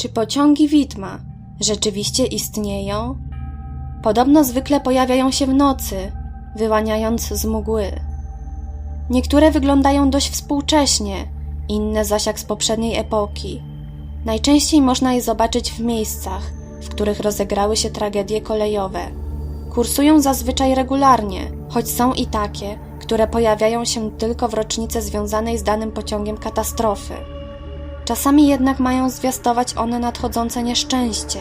Czy pociągi widma rzeczywiście istnieją? Podobno zwykle pojawiają się w nocy, wyłaniając z mgły. Niektóre wyglądają dość współcześnie, inne zaś jak z poprzedniej epoki. Najczęściej można je zobaczyć w miejscach, w których rozegrały się tragedie kolejowe. Kursują zazwyczaj regularnie, choć są i takie, które pojawiają się tylko w rocznicę związanej z danym pociągiem katastrofy. Czasami jednak mają zwiastować one nadchodzące nieszczęście.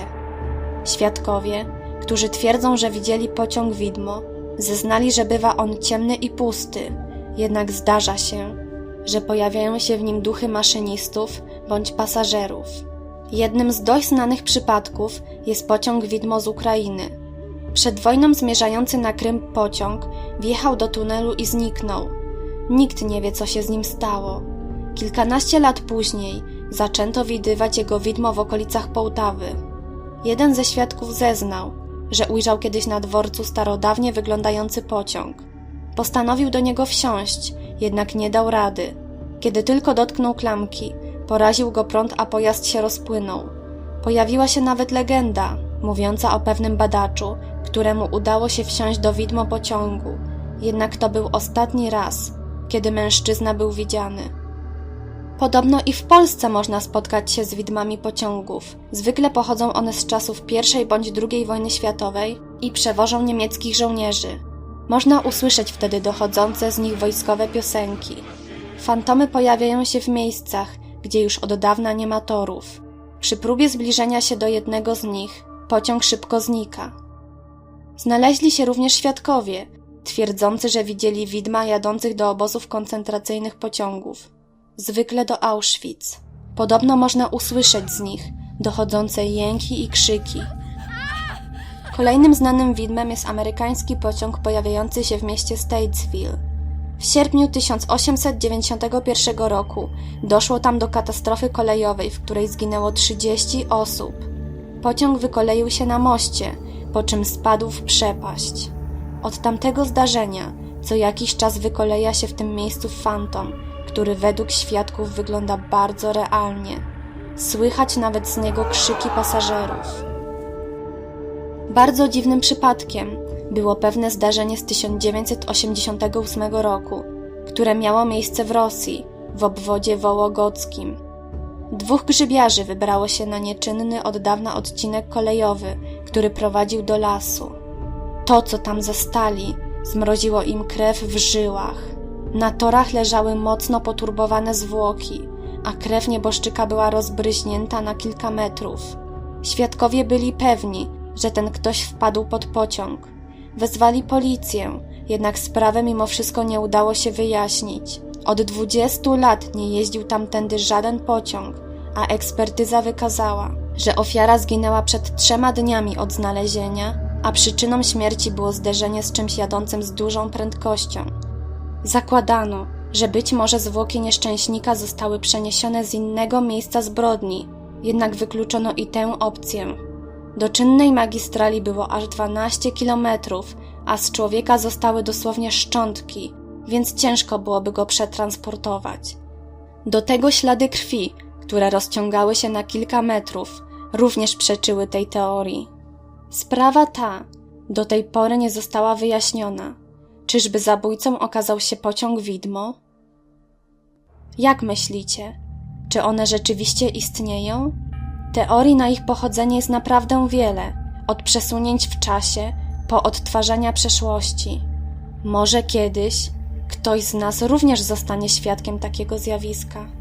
Świadkowie, którzy twierdzą, że widzieli pociąg widmo, zeznali, że bywa on ciemny i pusty, jednak zdarza się, że pojawiają się w nim duchy maszynistów bądź pasażerów. Jednym z dość znanych przypadków jest pociąg widmo z Ukrainy. Przed wojną zmierzający na Krym pociąg wjechał do tunelu i zniknął. Nikt nie wie, co się z nim stało. Kilkanaście lat później zaczęto widywać jego widmo w okolicach Połtawy. Jeden ze świadków zeznał, że ujrzał kiedyś na dworcu starodawnie wyglądający pociąg. Postanowił do niego wsiąść, jednak nie dał rady. Kiedy tylko dotknął klamki, poraził go prąd, a pojazd się rozpłynął. Pojawiła się nawet legenda, mówiąca o pewnym badaczu, któremu udało się wsiąść do widmo pociągu, jednak to był ostatni raz, kiedy mężczyzna był widziany. Podobno i w Polsce można spotkać się z widmami pociągów. Zwykle pochodzą one z czasów I bądź II wojny światowej i przewożą niemieckich żołnierzy. Można usłyszeć wtedy dochodzące z nich wojskowe piosenki. Fantomy pojawiają się w miejscach, gdzie już od dawna nie ma torów. Przy próbie zbliżenia się do jednego z nich, pociąg szybko znika. Znaleźli się również świadkowie, twierdzący, że widzieli widma jadących do obozów koncentracyjnych pociągów, zwykle do Auschwitz. Podobno można usłyszeć z nich dochodzące jęki i krzyki. Kolejnym znanym widmem jest amerykański pociąg pojawiający się w mieście Statesville. W sierpniu 1891 roku doszło tam do katastrofy kolejowej, w której zginęło 30 osób. Pociąg wykoleił się na moście, po czym spadł w przepaść. Od tamtego zdarzenia co jakiś czas wykoleja się w tym miejscu fantom, który według świadków wygląda bardzo realnie. Słychać nawet z niego krzyki pasażerów. Bardzo dziwnym przypadkiem było pewne zdarzenie z 1988 roku, które miało miejsce w Rosji, w obwodzie wołogockim. Dwóch grzybiarzy wybrało się na nieczynny od dawna odcinek kolejowy, który prowadził do lasu. To, co tam zastali, zmroziło im krew w żyłach. Na torach leżały mocno poturbowane zwłoki, a krew nieboszczyka była rozbryźnięta na kilka metrów. Świadkowie byli pewni, że ten ktoś wpadł pod pociąg. Wezwali policję, jednak sprawę mimo wszystko nie udało się wyjaśnić. Od 20 lat nie jeździł tamtędy żaden pociąg, a ekspertyza wykazała, że ofiara zginęła przed trzema dniami od znalezienia, a przyczyną śmierci było zderzenie z czymś jadącym z dużą prędkością. Zakładano, że być może zwłoki nieszczęśnika zostały przeniesione z innego miejsca zbrodni, jednak wykluczono i tę opcję. Do czynnej magistrali było aż 12 kilometrów, a z człowieka zostały dosłownie szczątki, więc ciężko byłoby go przetransportować. Do tego ślady krwi, które rozciągały się na kilka metrów, również przeczyły tej teorii. Sprawa ta do tej pory nie została wyjaśniona. Czyżby zabójcą okazał się pociąg widmo? Jak myślicie? Czy one rzeczywiście istnieją? Teorii na ich pochodzenie jest naprawdę wiele, od przesunięć w czasie po odtwarzania przeszłości. Może kiedyś ktoś z nas również zostanie świadkiem takiego zjawiska.